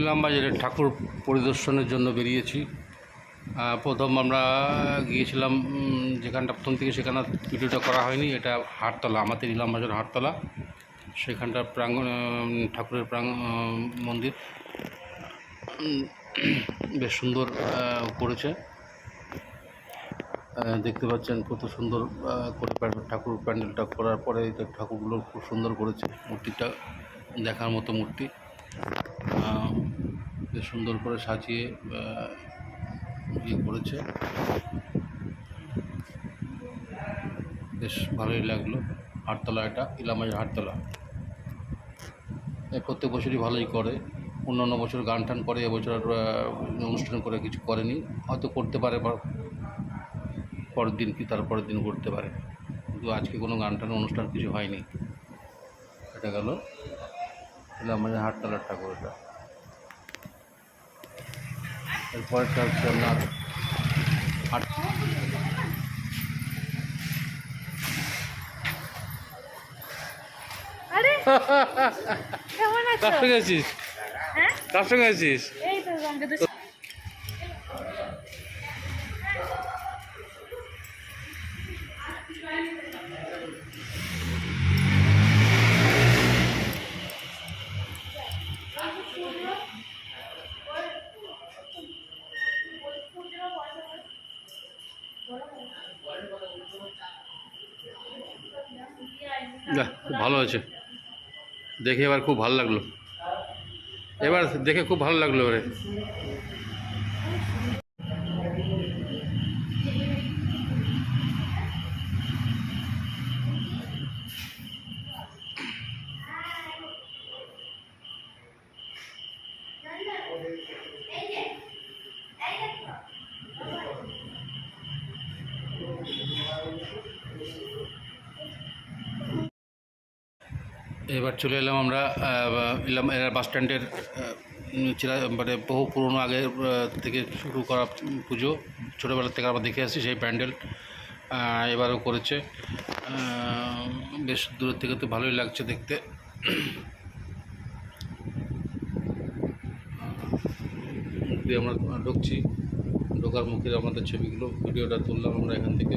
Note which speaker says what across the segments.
Speaker 1: ইলামবাজারের ঠাকুর পরিদর্শনের জন্য বেরিয়েছি। প্রথম আমরা গিয়েছিলাম যেখানটা প্রথম থেকে সেখানে ভিডিওটা করা হয়নি, এটা হাটতলা, আমাদের ইলামবাজার হাটতলা। সেখানটার প্রাঙ্গণ ঠাকুরের প্রাঙ্গ মন্দির। বেশ সুন্দর করেছে। দেখতে পাচ্ছেন কত সুন্দর করে ঠাকুর প্যান্ডেলটা করার পরে ঠাকুরগুলো খুব সুন্দর করেছে। মূর্তিটা দেখার মতো মূর্তি। সুন্দর করে সাজিয়ে ইয়ে করেছে। বেশ ভালোই লাগল হাটতলা এটা, ইলামাইয়ের হাটতলা। প্রত্যেক বছরই ভালোই করে। অন্যান্য বছর গান টান করে, এবছর অনুষ্ঠান করে কিছু করেনি। হয়তো করতে পারে পরের দিন কি, তার পরের দিন করতে পারে। কিন্তু আজকে কোনো গান টান অনুষ্ঠান কিছু হয়নি। এটা গেল। ইলামাইয়ের হাটতলার ঠাকুর এটা এরপরটা হচ্ছে আপনার হাট কার সঙ্গে আছিস?
Speaker 2: হ্যাঁ?
Speaker 1: কার সঙ্গে আছিস? যাহ, খুব ভালো আছে দেখে এবার খুব ভালো লাগল। এবার দেখে খুব ভালো লাগল এবারে। এবার চলে এলাম আমরা এলাম, এরা বাস স্ট্যান্ডের চিরা মানে বহু পুরনো আগে থেকে শুরু করা পুজো। ছোটোবেলা থেকে আমরা দেখে আসছি সেই প্যান্ডেল এবারও করেছে। বেশ দূরের থেকে তো ভালোই লাগছে দেখতে। আমরা ঢুকছি, ঢোকার মুখের আমাদের ছবিগুলো, ভিডিওটা তুললাম আমরা এখান থেকে।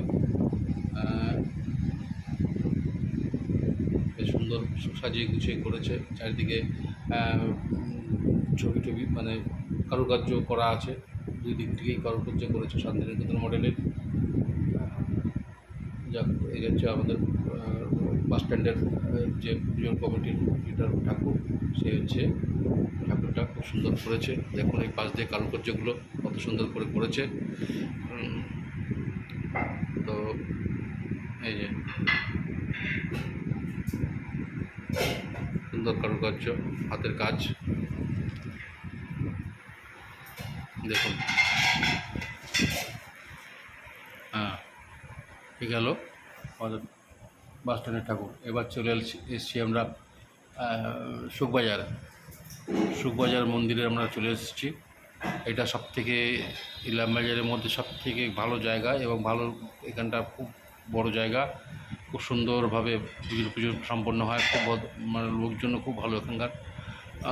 Speaker 1: সুন্দর সাজিয়ে গুছিয়ে করেছে। চারিদিকে ছবি টবি মানে কারুকার্য করা আছে। দুই দিক থেকেই কারুকার্য করেছে শান্তিনিকেতন মডেলের। যাক, এই হচ্ছে আমাদের বাস স্ট্যান্ডের যে পুজোর কমিটির লিডার ঠাকুর, সে হচ্ছে ঠাকুরটা খুব সুন্দর করেছে। দেখুন এই পাশ দিয়ে কারুকার্যগুলো কত সুন্দর করে করেছে। তো এই যে সুন্দর কারুকার্য, হাতের কাজ। দেখুন। হ্যাঁ ঠিক গেল আমাদের বাস স্ট্যান্ডের ঠাকুর। এবার চলে এসছি আমরা সুখবাজার। সুখবাজার মন্দিরে আমরা চলে এসেছি। এটা সব থেকে ইলামবাজারের মধ্যে সব থেকে ভালো জায়গা এবং ভালো, এখানটা খুব বড় জায়গা। খুব সুন্দরভাবে পুজো পুজো সম্পন্ন হয়, খুব মানে লোকজনও খুব ভালো এখানকার।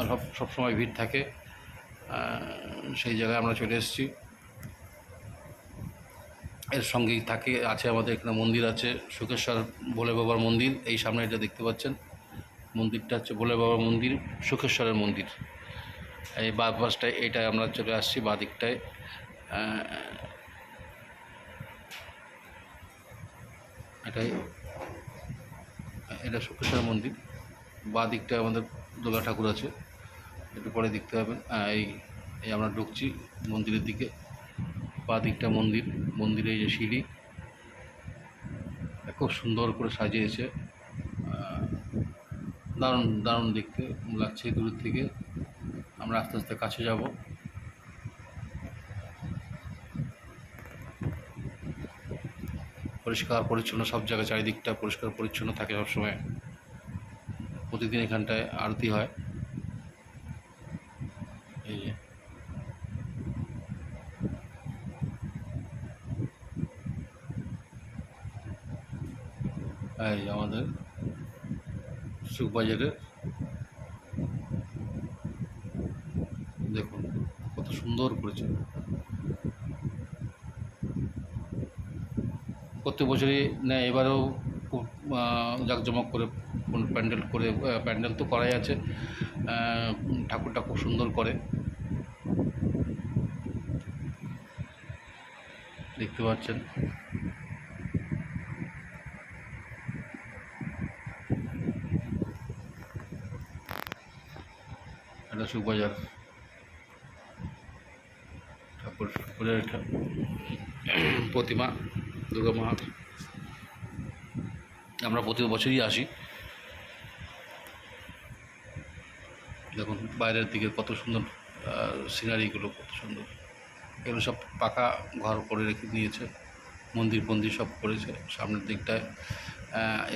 Speaker 1: সব সবসময় ভিড় থাকে। সেই জায়গায় আমরা চলে এসেছি। এর সঙ্গেই থাকে, আছে আমাদের এখানে মন্দির আছে, সুখেশ্বর ভোলে বাবার মন্দির, এই সামনে এটা দেখতে পাচ্ছেন। মন্দিরটা হচ্ছে ভোলে বাবার মন্দির, সুখেশ্বরের মন্দির। এই বা পাশটায় এইটায় আমরা চলে আসছি, বা দিকটায়। এটাই। এটা সুখেশ্বর মন্দির। বা দিকটা আমাদের দুর্গা ঠাকুর আছে। একটু পরে দেখতে পাবেন। এই এই আমরা ঢুকছি মন্দিরের দিকে। বা দিকটা মন্দির মন্দিরে যে সিঁড়ি। খুব সুন্দর করে সাজিয়েছে। দারুণ দারুণ দেখতে। লাগছে দূর থেকে। আমরা আস্তে আস্তে কাছে যাব। পরিষ্কার, পরিচ্ছন্ন, সব জায়গায় চারিদিকটা পরিষ্কার, পরিচ্ছন্ন থাকে সবসময়। প্রতিদিন এখানটায় আরতি হয়। এই যে। এই আমাদের সুখবাজারের সুন্দর করেছে। প্রত্যেক বছরই নেয় এবারেও খুব জাঁকজমক করে প্যান্ডেল করে প্যান্ডেল তো করাই আছে। ঠাকুরটা খুব সুন্দর করে। দেখতে পাচ্ছেন। এটা ঠাকুর প্রতিমা। দুর্গা মা আমরা প্রতি বছরই আসি। দেখুন, বাইরের দিকে কত সুন্দর সিনারিগুলো কত সুন্দর। এগুলো সব পাকা ঘর করে রেখে দিয়েছে, মন্দির ফন্দির সব করেছে। সামনের দিকটায়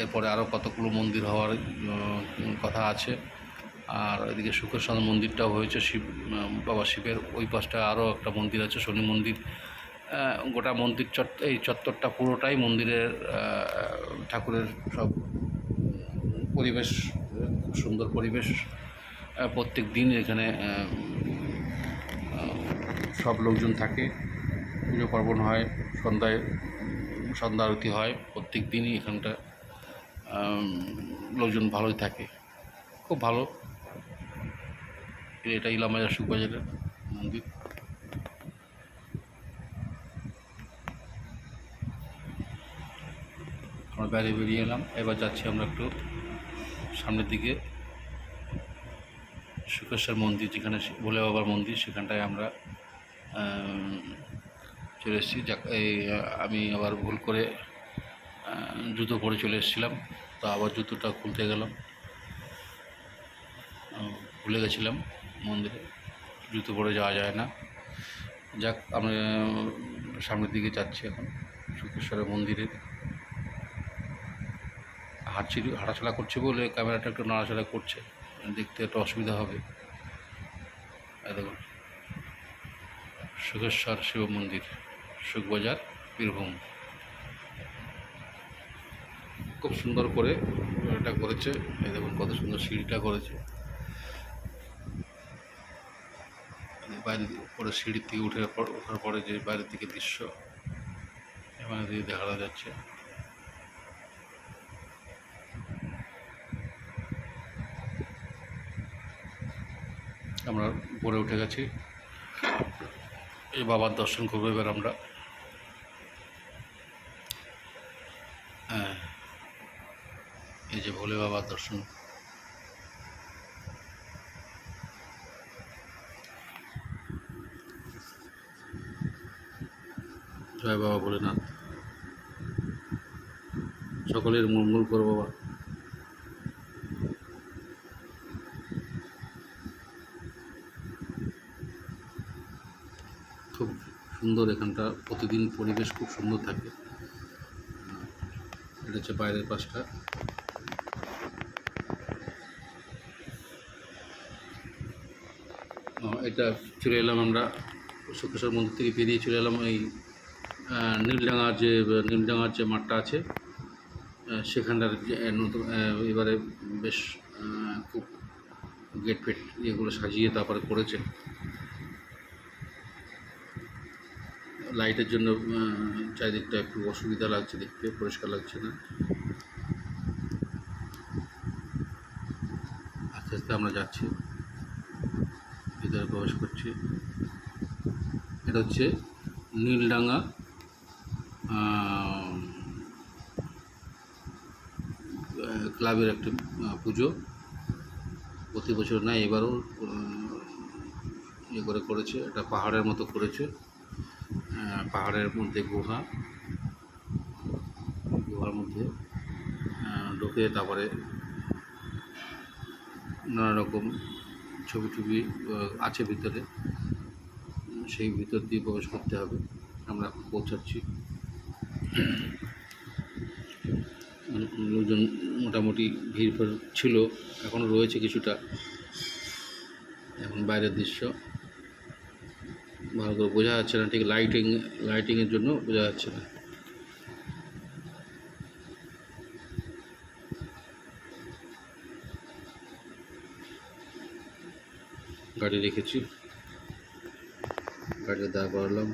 Speaker 1: এরপরে আরও কতগুলো মন্দির হওয়ার কথা আছে। আর এদিকে শুক্রেশ্বর মন্দিরটাও হয়েছে শিব বাবা শিবের। ওই পাশটা আরও একটা মন্দির আছে, শনি মন্দির। গোটা মন্দির চত্ব এই চত্বরটা পুরোটাই মন্দিরের ঠাকুরের সব পরিবেশ, খুব সুন্দর পরিবেশ প্রত্যেক দিন এখানে সব লোকজন থাকে। পুজো পার্বণ হয়, সন্ধ্যায়, সন্ধ্যা আরতি হয়, প্রত্যেক দিনই এখানটা লোকজন ভালোই থাকে। খুব ভালো। এটা ইলামবাজার সুখবাজারের মন্দির। আমরা বাইরে বেরিয়ে এলাম। এবার যাচ্ছি আমরা একটু সামনের দিকে। শুকেশ্বর মন্দির যেখানে ভোলে বাবার মন্দির, সেখানটায় আমরা চলে এসেছি। এই, আমি আবার ভুল করে জুতো পরে চলে এসেছিলাম। তো আবার জুতোটা খুলতে গেলাম। ভুলে গেছিলাম মন্দিরে। জুতো পরে যাওয়া যায় না। যাক আমরা সামনের দিকে যাচ্ছি এখন শুক্রেশ্বরের মন্দিরে। হাঁটছি, হাঁটাচলা করছে বলে ক্যামেরাটা একটু নাড়াচাড়া করছে। দেখতে একটু অসুবিধা হবে। দেখুন। সুখেশ্বর শিব মন্দির, সুখবাজার, বীরভূম। খুব সুন্দর করে এটা করেছে। এই দেখুন কত সুন্দর সিঁড়িটা করেছে। বাইরে উপরে সিঁড়ির থেকে উঠে ওঠার পরে যে বাইরের দিকে দৃশ্য, এখানে দিয়ে দেখা যাচ্ছে। আমরা উপরে উঠে গেছি। এই বাবার দর্শন করব এবার আমরা। হ্যাঁ এই যে ভোলে বাবার দর্শন। জয় বাবা ভোলেনাথ। সকলের মঙ্গল করো বাবা। খুব সুন্দর এখানটা প্রতিদিন পরিবেশ খুব সুন্দর থাকে। এটা হচ্ছে বাইরের পাশটা। এটা চলে এলাম আমরা শুক্রেশ্বর মন্দির থেকে বেরিয়ে চলে এলাম এই নীলডাঙার যে নীলডাঙার যে মাঠটা আছে সেখানটার নতুন এবারে বেশ খুব গেট ফেট এগুলো সাজিয়ে তারপরে করেছে। লাইটের জন্য চারিদিকটা একটু অসুবিধা লাগছে দেখতে, পরিষ্কার লাগছে না। আস্তে আস্তে আমরা যাচ্ছি। ভিতরে প্রবেশ করছি। এটা হচ্ছে নীলডাঙ্গা ক্লাবের একটি পুজো। প্রতি বছর না, এবারও ইয়ে করে করেছে এটা পাহাড়ের মতো করেছে। পাহাড়ের মধ্যে গুহা। গুহার মধ্যে ঢুকে তারপরে নানা রকম ছবি টবি আছে ভিতরে। সেই ভিতর দিয়ে প্রবেশ করতে হবে। আমরা পৌঁছাচ্ছি। উম, লোকজন মোটামুটি ভিড় ছিল এখনও রয়েছে কিছুটা। এখন বাইরের দৃশ্য। ভালো করে বোঝা যাচ্ছে না, ঠিক লাইটিং লাইটিংয়ের জন্য বোঝা যাচ্ছে না। গাড়ি রেখেছি গাড়ি দাঁড় করালাম।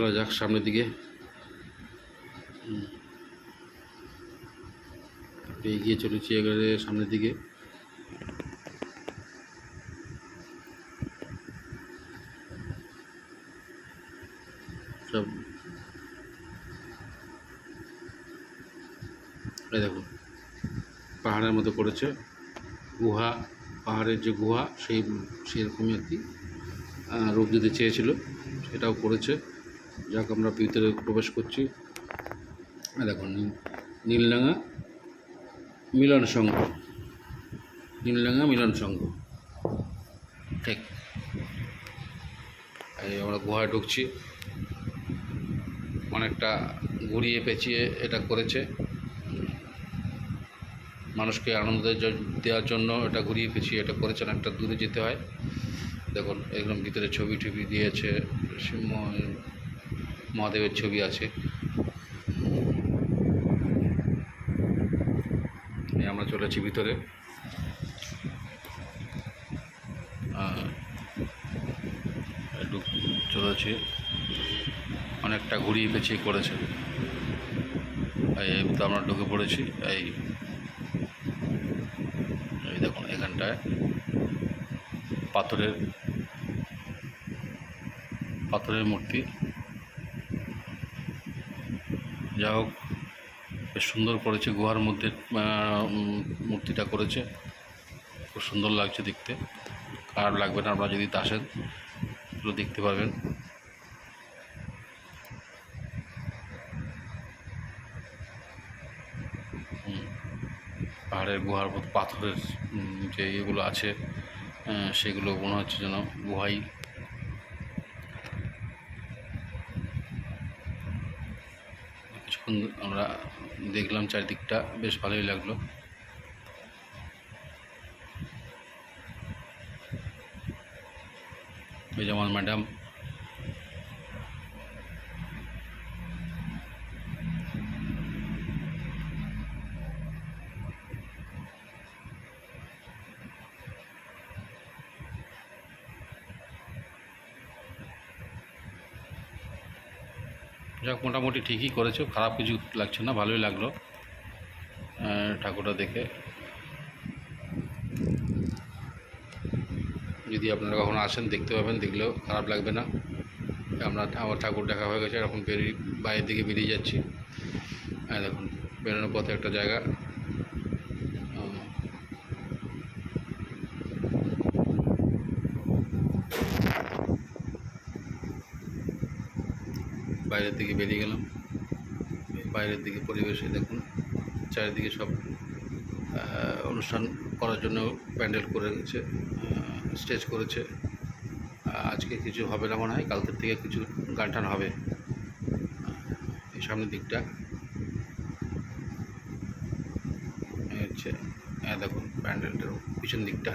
Speaker 1: চলো যাক সামনের দিকে। এগিয়ে চলেছি এবারে সামনের দিকে। সব। এই দেখুন পাহাড়ের মতো করেছে গুহা পাহাড়ের যে গুহা সেই সেরকমই আহ, রূপ দিতে চেয়েছিল সেটাও করেছে। যাক, আমরা ভিতরে প্রবেশ করছি। দেখুন নীল- নীলডাঙ্গা মিলন সংঘ। নীলডাঙ্গা মিলন সংঘ। ঠিক। এই আমরা গুহায় ঢুকছি। অনেকটা ঘুরিয়ে পেঁচিয়ে এটা করেছে। মানুষকে আনন্দ দেওয়ার জন্য এটা ঘুরিয়ে পেঁচিয়ে এটা করেছে, অনেকটা দূরে যেতে হয়। দেখুন, একদম ভিতরে ছবি টবি দিয়েছে। ম- মহাদেবের ছবি আছে। আমরা চলেছি ভিতরে। চলেছি। অনেকটা ঘুরিয়ে পেঁচিয়ে করেছে। এই এই তো আমরা ঢুকে পড়েছি। এই এই দেখুন, এখানটায় পাথরের পাথরের মূর্তি। যা হোক, বেশ সুন্দর করেছে, গুহার মধ্যে মূর্তিটা করেছে। খুব সুন্দর লাগছে দেখতে। খারাপ লাগবে না, আপনারা যদি আসেন এগুলো দেখতে পাবেন পাহাড়ের, গুহার পাথরের যে ইয়েগুলো আছে সেগুলো মনে হচ্ছে যেন গুহাই। আমরা দেখলাম চারিদিকটা বেশ ভালোই লাগল। এই যে আমার ম্যাডাম যাক, মোটামুটি ঠিকই করেছ, খারাপ কিছু লাগছে না, ভালোই লাগল ঠাকুরটা দেখে। যদি আপনারা কখনো আসেন, দেখতে পাবেন, দেখলেও খারাপ লাগবে না। আমরা, আমার ঠাকুর দেখা হয়ে গেছে, এখন বেরিয়ে, বাইরের দিকে বেরিয়ে যাচ্ছি। হ্যাঁ দেখুন, বেরোনোর পথে একটা জায়গা। বাইরের দিকে বেরিয়ে গেলাম। বাইরের দিকে পরিবেশে দেখুন, চারিদিকে সব অনুষ্ঠান করার জন্য প্যান্ডেল করে গেছে স্টেজ করেছে। আজকে কিছু হবে না মনে হয়, কালকের থেকে কিছু গান টান হবে এই সামনের দিকটা। হচ্ছে হ্যাঁ দেখুন, প্যান্ডেলটার পিছন দিকটা।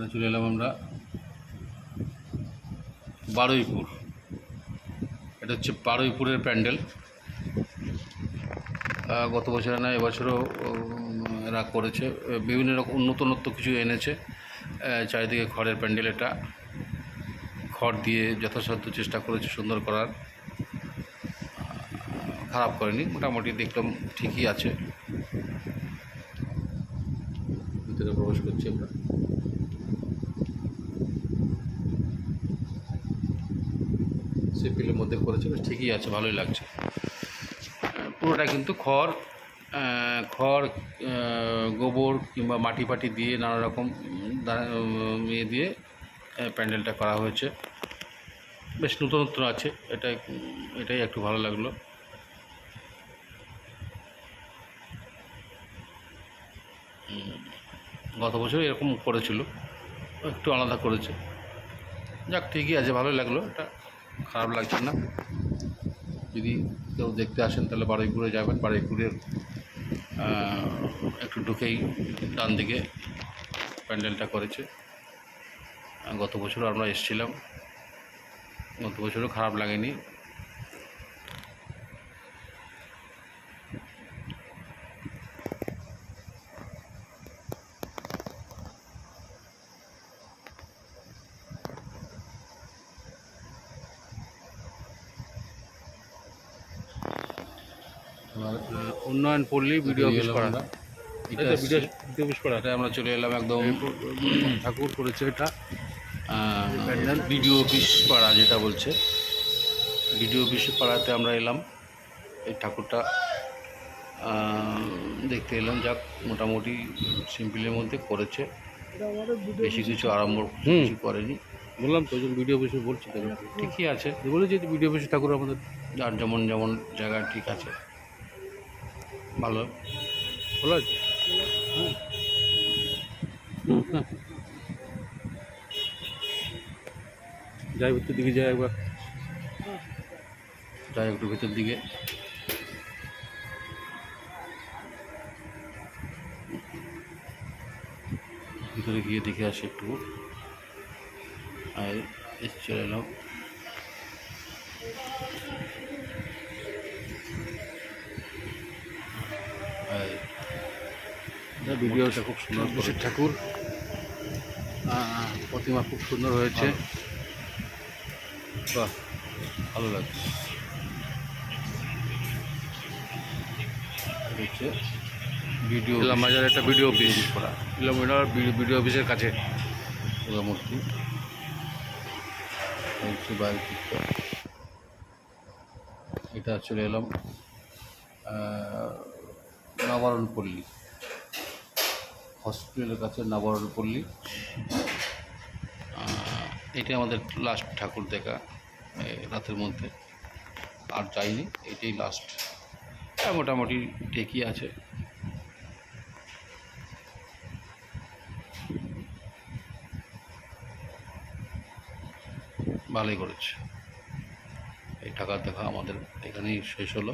Speaker 1: এখানে চলে এলাম আমরা বারুইপুর। এটা হচ্ছে বারুইপুরের প্যান্ডেল। গত বছরে না, এবছরও এরা করেছে। বিভিন্ন রকম নতুনত্ব কিছু এনেছে। চারিদিকে খড়ের প্যান্ডেল এটা। খড় দিয়ে যথাসাধ্য চেষ্টা করেছে সুন্দর করার। খারাপ করেনি, মোটামুটি দেখলাম ঠিকই আছে। ভিতরে প্রবেশ করছি আমরা। সিপিলের মধ্যে করেছে বেশ ঠিকই আছে, ভালোই লাগছে। পুরোটা কিন্তু খড় খড় গোবর কিংবা মাটি ফাটি দিয়ে নানা রকম ইয়ে দিয়ে প্যান্ডেলটা করা হয়েছে। বেশ নতুনত্ব আছে, এটাই এটাই একটু ভালো লাগল। গত বছর এরকম করেছিল, একটু আলাদা করেছে। যাক, ঠিকই আছে, ভালোই লাগল। এটা খারাপ লাগছে না। যদি কেউ দেখতে আসেন, তাহলে বারুইপুরে যাবেন। বারুইপুরের একটু ঢুকেই ডান দিকে প্যান্ডেলটা করেছে। গত বছর আমরা এসেছিলাম। গত বছরও খারাপ লাগেনি আর
Speaker 3: উন্নয়ন পল্লী ভিডিও অফিস করা।
Speaker 1: এটা
Speaker 3: অফিস
Speaker 1: আমরা চলে এলাম একদম
Speaker 3: ঠাকুর করেছে এটা।
Speaker 1: বিডিও অফিস পাড়া যেটা বলছে। বিডিও অফিস পাড়াতে আমরা এলাম। এই ঠাকুরটা দেখতে এলাম। যাক মোটামুটি সিম্পলের মধ্যে করেছে। বেশি কিছু আরম্ভ। কিছু করেনি।
Speaker 3: বললাম তো ভিডিও অফিসে বলছি
Speaker 1: ঠিকই আছে।
Speaker 3: বলেছি যে ভিডিও অফিসে ঠাকুর আমাদের
Speaker 1: যার যেমন যেমন জায়গা ঠিক আছে। ভালো।
Speaker 3: ভালো আছে। যাই ভিতর দিকে যাই একবার।
Speaker 1: যাই একটু ভেতর দিকে। ভিতরে গিয়ে দেখে আসি একটু। আর চলে এলাম। ভিডিওটা খুব সুন্দর করেছে।
Speaker 3: ঠাকুর। প্রতিমা খুব সুন্দর হয়েছে।
Speaker 1: বাহ ভালো লাগছে। হচ্ছে ভিডিও
Speaker 3: বাজার একটা ভিডিও অফিস।
Speaker 1: করা।
Speaker 3: ইলাম বাজার ভিডিও অফিসের কাছে।
Speaker 1: দুর্গা মূর্তি। এটা চলে এলাম আহ, নবারণপল্লী। হসপিটালের কাছে নবারণপল্লী এটাই আমাদের লাস্ট ঠাকুর দেখা রাতের মধ্যে। আর যাইনি, এটাই লাস্ট মোটামুটি ঠিকই আছে। ভালোই করেছে। এই টাকার দেখা আমাদের এখানেই শেষ হলো।